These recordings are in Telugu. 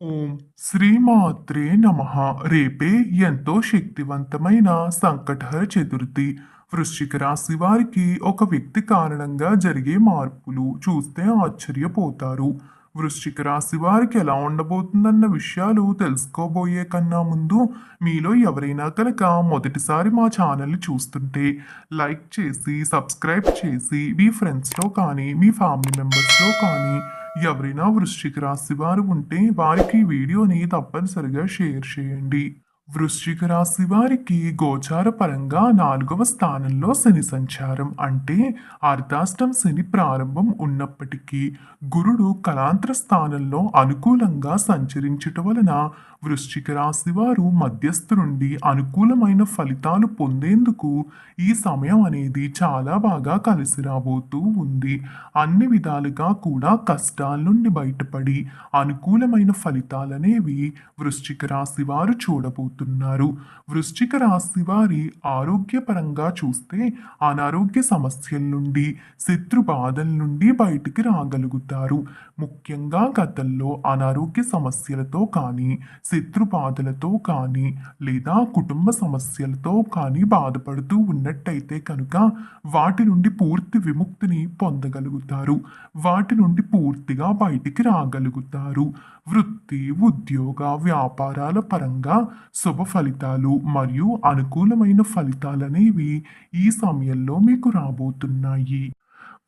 ఓం శ్రీమాత్రే నమ. రేపే ఎంతో శక్తివంతమైన సంకటహర చతుర్థి. వృశ్చిక రాశి వారికి ఒక వ్యక్తి కారణంగా జరిగే మార్పులు చూస్తే ఆశ్చర్యపోతారు. వృశ్చిక రాశి వారికి ఎలా ఉండబోతుందన్న విషయాలు తెలుసుకోబోయే కన్నా ముందు మీలో ఎవరైనా కనుక మొదటిసారి మా ఛానల్ని చూస్తుంటే లైక్ చేసి సబ్స్క్రైబ్ చేసి మీ ఫ్రెండ్స్లో కానీ మీ ఫ్యామిలీ మెంబర్స్లో కానీ ఎవరైనా వృశ్చిక రాశి వారు ఉంటే వారికి వీడియోని తప్పనిసరిగా షేర్ చేయండి. వృశ్చిక రాశి వారికి గోచార పరంగా నాలుగవ స్థానంలో శని సంచారం అంటే అర్ధాష్టం శని ప్రారంభం ఉన్నప్పటికీ గురుడు కళాంతర స్థానంలో అనుకూలంగా సంచరించుట వలన వృశ్చిక రాశి వారు మధ్యస్థు నుండి అనుకూలమైన ఫలితాలు పొందేందుకు ఈ సమయం అనేది చాలా బాగా కలిసి రాబోతూ ఉంది. అన్ని విధాలుగా కూడా కష్టాల నుండి బయటపడి అనుకూలమైన ఫలితాలనేవి వృశ్చిక రాశి వారు చూడబోతున్నారు. వృశ్చిక రాశి వారి ఆరోగ్యపరంగా చూస్తే అనారోగ్య సమస్యల నుండి శత్రు బాధల నుండి బయటికి రాగలుగుతారు. ముఖ్యంగా గతంలో అనారోగ్య సమస్యలతో కానీ శత్రు బాధలతో కానీ లేదా కుటుంబ సమస్యలతో కానీ బాధపడుతూ ఉన్నట్టయితే కనుక వాటి నుండి పూర్తి విముక్తిని పొందగలుగుతారు. వాటి నుండి పూర్తిగా బయటికి రాగలుగుతారు. వృత్తి ఉద్యోగ వ్యాపారాల పరంగా శుభ ఫలితాలు మరియు అనుకూలమైన ఫలితాలనేవి ఈ సమయంలో మీకు రాబోతున్నాయి.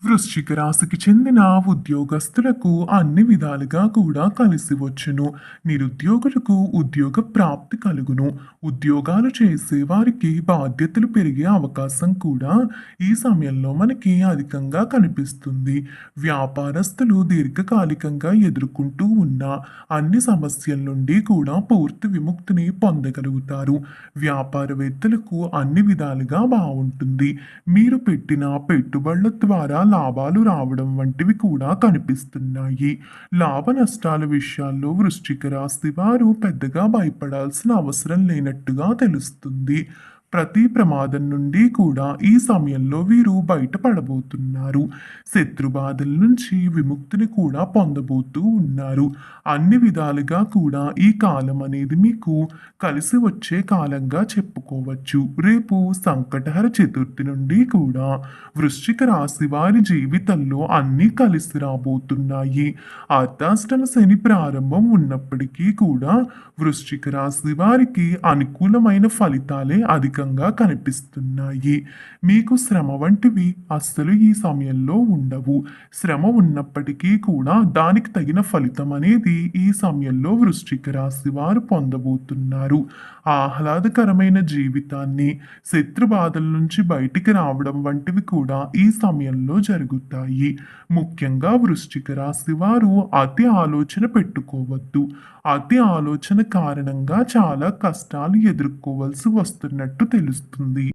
వృశ్చిక రాశికి చెందిన ఉద్యోగస్తులకు అన్ని విధాలుగా కూడా కలిసి వచ్చును. నిరుద్యోగులకు ఉద్యోగ ప్రాప్తి కలుగును. ఉద్యోగాలు చేసే వారికి బాధ్యతలు పెరిగే అవకాశం కూడా ఈ సమయంలో మనకి అధికంగా కనిపిస్తుంది. వ్యాపారస్తులు దీర్ఘకాలికంగా ఎదుర్కొంటూ ఉన్న అన్ని సమస్యల నుండి కూడా పూర్తి విముక్తిని పొందగలుగుతారు. వ్యాపారవేత్తలకు అన్ని విధాలుగా బాగుంటుంది. మీరు పెట్టిన పెట్టుబడుల ద్వారా లాభాలు రావడం వంటివి కూడా కనిపిస్తున్నాయి. లాభ నష్టాల విషయాల్లో వృశ్చిక రాశి వారు పెద్దగా భయపడాల్సిన అవసరం లేనట్టుగా తెలుస్తుంది. ప్రతి ప్రమాదం నుండి కూడా ఈ సమయంలో వీరు బయటపడబోతున్నారు. శత్రు బాధల నుంచి విముక్తిని కూడా పొందబోతూ ఉన్నారు. అన్ని విధాలుగా కూడా ఈ కాలం అనేది మీకు కలిసి వచ్చే కాలంగా చెప్పుకోవచ్చు. రేపు సంకటహర చతుర్థి నుండి కూడా వృశ్చిక రాశి వారి జీవితంలో అన్నీ కలిసి రాబోతున్నాయి. అర్ధాష్టమ శని ప్రారంభం ఉన్నప్పటికీ కూడా వృశ్చిక రాశి వారికి అనుకూలమైన ఫలితాలే అధిక అధికంగా కనిపిస్తున్నాయి. మీకు శ్రమ వంటివి అస్సలు ఈ సమయంలో ఉండవు. శ్రమ ఉన్నప్పటికీ కూడా దానికి తగిన ఫలితం అనేది ఈ సమయంలో వృశ్చిక రాశి వారు పొందబోతున్నారు. ఆహ్లాదకరమైన జీవితాన్ని శత్రు బాధల నుంచి బయటికి రావడం వంటివి కూడా ఈ సమయంలో జరుగుతాయి. ముఖ్యంగా వృశ్చిక రాశి వారు అతి ఆలోచన పెట్టుకోవద్దు. అతి ఆలోచన కారణంగా చాలా కష్టాలు ఎదుర్కోవాల్సి వస్తున్నట్టు తెలుస్తుంది.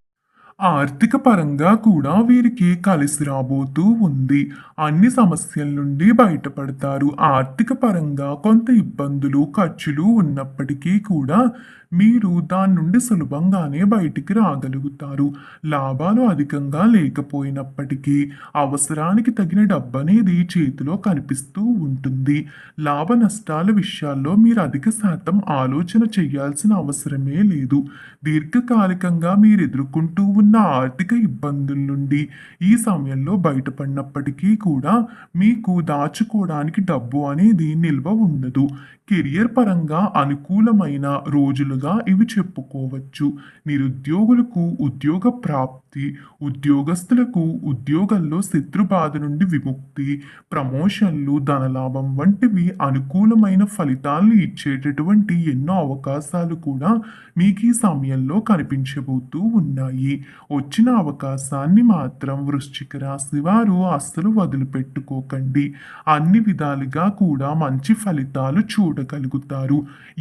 ఆర్థిక పరంగా కూడా వీరికి కలిసి రాబోతూ ఉంది. అన్ని సమస్యల నుండి బయటపడతారు. ఆర్థిక పరంగా కొంత ఇబ్బందులు ఖర్చులు ఉన్నప్పటికీ కూడా మీరు దాని నుండి సులభంగానే బయటికి రాగలుగుతారు. లాభాలు అధికంగా లేకపోయినప్పటికీ అవసరానికి తగిన డబ్బు అనేది చేతిలో కనిపిస్తూ ఉంటుంది. లాభ నష్టాల విషయాల్లో మీరు అధిక శాతం ఆలోచన చేయాల్సిన అవసరమే లేదు. దీర్ఘకాలికంగా మీరు ఎదుర్కొంటూ ఉన్న ఆర్థిక ఇబ్బందుల నుండి ఈ సమయంలో బయటపడినప్పటికీ కూడా మీకు దాచుకోవడానికి డబ్బు అనేది నిల్వ ఉండదు. కెరియర్ పరంగా అనుకూలమైన రోజులుగా ఇవి చెప్పుకోవచ్చు. నిరుద్యోగులకు ఉద్యోగ ప్రాప్తి ఉద్యోగస్తులకు ఉద్యోగంలో శత్రుబాధ నుండి విముక్తి ప్రమోషన్లు ధనలాభం వంటివి అనుకూలమైన ఫలితాలను ఇచ్చేటటువంటి ఎన్నో అవకాశాలు కూడా మీకు ఈ సమయంలో కనిపించబోతూ ఉన్నాయి. వచ్చిన అవకాశాన్ని మాత్రం వృశ్చిక రాశి వారు అస్సలు వదిలిపెట్టుకోకండి. అన్ని విధాలుగా కూడా మంచి ఫలితాలు చూడగలుగుతారు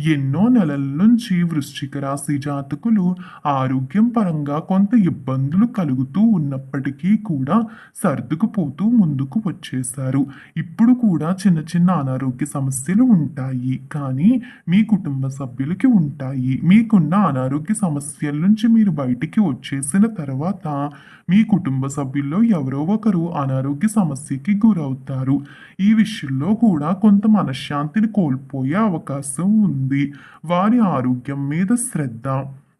ఎన్నో నెలల నుంచి వృశ్చిక రాశి జాతకులు ఆరోగ్యం పరంగా కొంత ఇబ్బందులు కలుగుతూ ఉన్నప్పటికీ కూడా సర్దుకుపోతూ ముందుకు వచ్చేశారు. ఇప్పుడు కూడా చిన్న చిన్న అనారోగ్య సమస్యలు ఉంటాయి. కానీ మీ కుటుంబ సభ్యులకి ఉంటాయి. మీకున్న అనారోగ్య సమస్యల నుంచి మీరు బయటికి వచ్చేసిన తర్వాత మీ కుటుంబ సభ్యుల్లో ఎవరో ఒకరు అనారోగ్య సమస్యకి గురవుతారు. ఈ విషయంలో కూడా కొంత మనశ్శాంతిని కోల్పోయి పోయే అవకాశం ఉంది. వారి ఆరోగ్యం మీద శ్రద్ధ.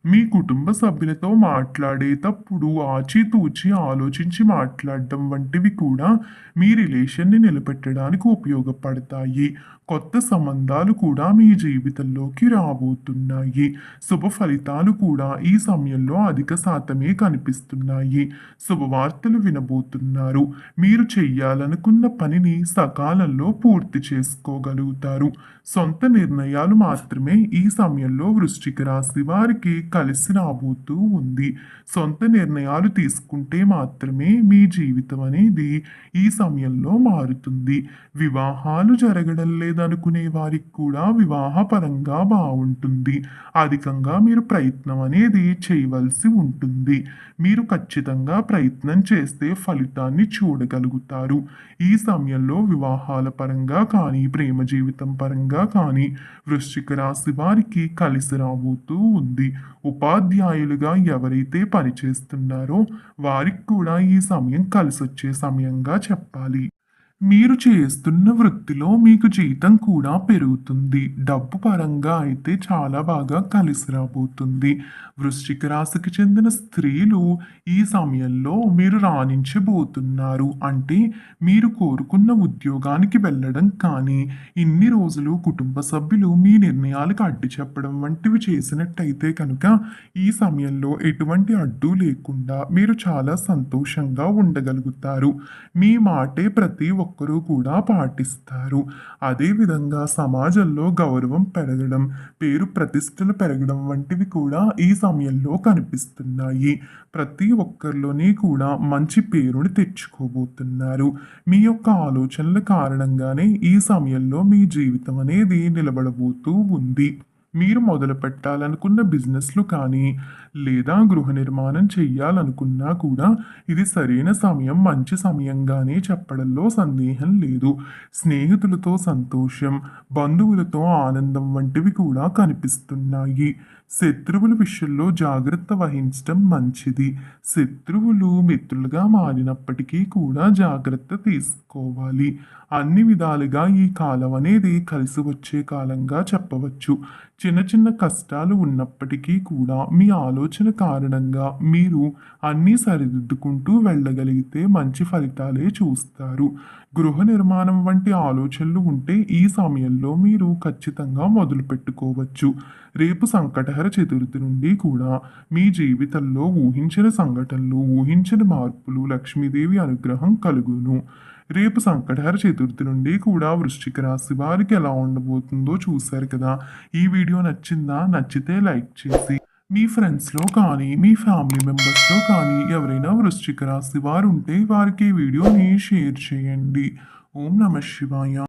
మీ కుటుంబ సభ్యులతో మాట్లాడేటప్పుడు ఆచితూచి ఆలోచించి మాట్లాడటం వంటివి కూడా మీ రిలేషన్ని నిలబెట్టడానికి ఉపయోగపడతాయి. కొత్త సంబంధాలు కూడా మీ జీవితంలోకి రాబోతున్నాయి. శుభ ఫలితాలు కూడా ఈ సమయంలో అధిక శాతమే కనిపిస్తున్నాయి. శుభవార్తలు వినబోతున్నారు. మీరు చెయ్యాలనుకున్న పనిని సకాలంలో పూర్తి చేసుకోగలుగుతారు. సొంత నిర్ణయాలు మాత్రమే ఈ సమయంలో వృష్టికి రాశి వారికి కలిసి రాబోతూ ఉంది. సొంత నిర్ణయాలు తీసుకుంటే మాత్రమే మీ జీవితం అనేది ఈ సమయంలో మారుతుంది. వివాహాలు జరగడం లేదనుకునే వారికి కూడా వివాహపరంగా బాగుంటుంది. అధికంగా మీరు ప్రయత్నం అనేది చేయవలసి ఉంటుంది. మీరు ఖచ్చితంగా ప్రయత్నం చేస్తే ఫలితాన్ని చూడగలుగుతారు. ఈ సమయంలో వివాహాల పరంగా కానీ ప్రేమ జీవితం పరంగా కానీ వృశ్చిక రాశి వారికి కలిసి రాబోతూ ఉంది. ఉపాధ్యాయులుగా ఎవరైతే పనిచేస్తున్నారో వారికి కూడా ఈ సమయం కలిసొచ్చే సమయంగా చెప్పాలి. మీరు చేస్తున్న వృత్తిలో మీకు జీతం కూడా పెరుగుతుంది. డబ్బు పరంగా అయితే చాలా బాగా కలిసి రాబోతుంది. వృశ్చిక రాశికి చెందిన స్త్రీలు ఈ సమయంలో మీరు రాణించబోతున్నారు. అంటే మీరు కోరుకున్న ఉద్యోగానికి వెళ్ళడం కానీ ఇన్ని రోజులు కుటుంబ సభ్యులు మీ నిర్ణయాలకు అడ్డు చెప్పడం వంటివి చేసినట్టయితే కనుక ఈ సమయంలో ఎటువంటి అడ్డు లేకుండా మీరు చాలా సంతోషంగా ఉండగలుగుతారు. మీ మాటే ప్రతి ఒక్కరూ కూడా పాటిస్తారు. అదేవిధంగా సమాజంలో గౌరవం పెరగడం పేరు ప్రతిష్టలు పెరగడం వంటివి కూడా ఈ సమయంలో కనిపిస్తున్నాయి. ప్రతి ఒక్కరిలోని కూడా మంచి పేరుని తెచ్చుకోబోతున్నారు. మీ యొక్క ఆలోచనల కారణంగానే ఈ సమయంలో మీ జీవితం అనేది నిలబడబోతూ ఉంది. మీరు మొదలు పెట్టాలనుకున్న బిజినెస్లు కానీ లేదా గృహ నిర్మాణం చేయాలనుకున్నా కూడా ఇది సరైన సమయం మంచి సమయంగానే చెప్పడంలో సందేహం లేదు. స్నేహితులతో సంతోషం బంధువులతో ఆనందం వంటివి కూడా కనిపిస్తున్నాయి. శత్రువుల విషయంలో జాగ్రత్త వహించడం మంచిది. శత్రువులు మిత్రులుగా మారినప్పటికీ కూడా జాగ్రత్త తీసుకోవాలి. అన్ని విధాలుగా ఈ కాలం అనేది కలిసి వచ్చే కాలంగా చెప్పవచ్చు. చిన్న చిన్న కష్టాలు ఉన్నప్పటికీ కూడా మీ ఆలోచన కారణంగా మీరు అన్నీ సరిదిద్దుకుంటూ వెళ్ళగలిగితే మంచి ఫలితాలే చూస్తారు. గృహ నిర్మాణం వంటి ఆలోచనలు ఉంటే ఈ సమయంలో మీరు ఖచ్చితంగా మొదలు పెట్టుకోవచ్చు రేపు సంకటహర చతుర్థి నుండి కూడా మీ జీవితంలో ఊహించిన సంఘటనలు ఊహించిన మార్పులు లక్ష్మీదేవి అనుగ్రహం కలుగును. రేపు సంకటహర చతుర్థి నుండి కూడా వృశ్చిక రాశి వారికి ఎలా ఉండబోతుందో చూశారు కదా. ఈ వీడియో నచ్చిందా? నచ్చితే లైక్ చేసి మీ ఫ్రెండ్స్లో కానీ మీ ఫ్యామిలీ మెంబర్స్లో కానీ ఎవరైనా వృశ్చిక రాశి వారు ఉంటే వారికి ఈ వీడియోని షేర్ చేయండి. ఓం నమ శివాయ.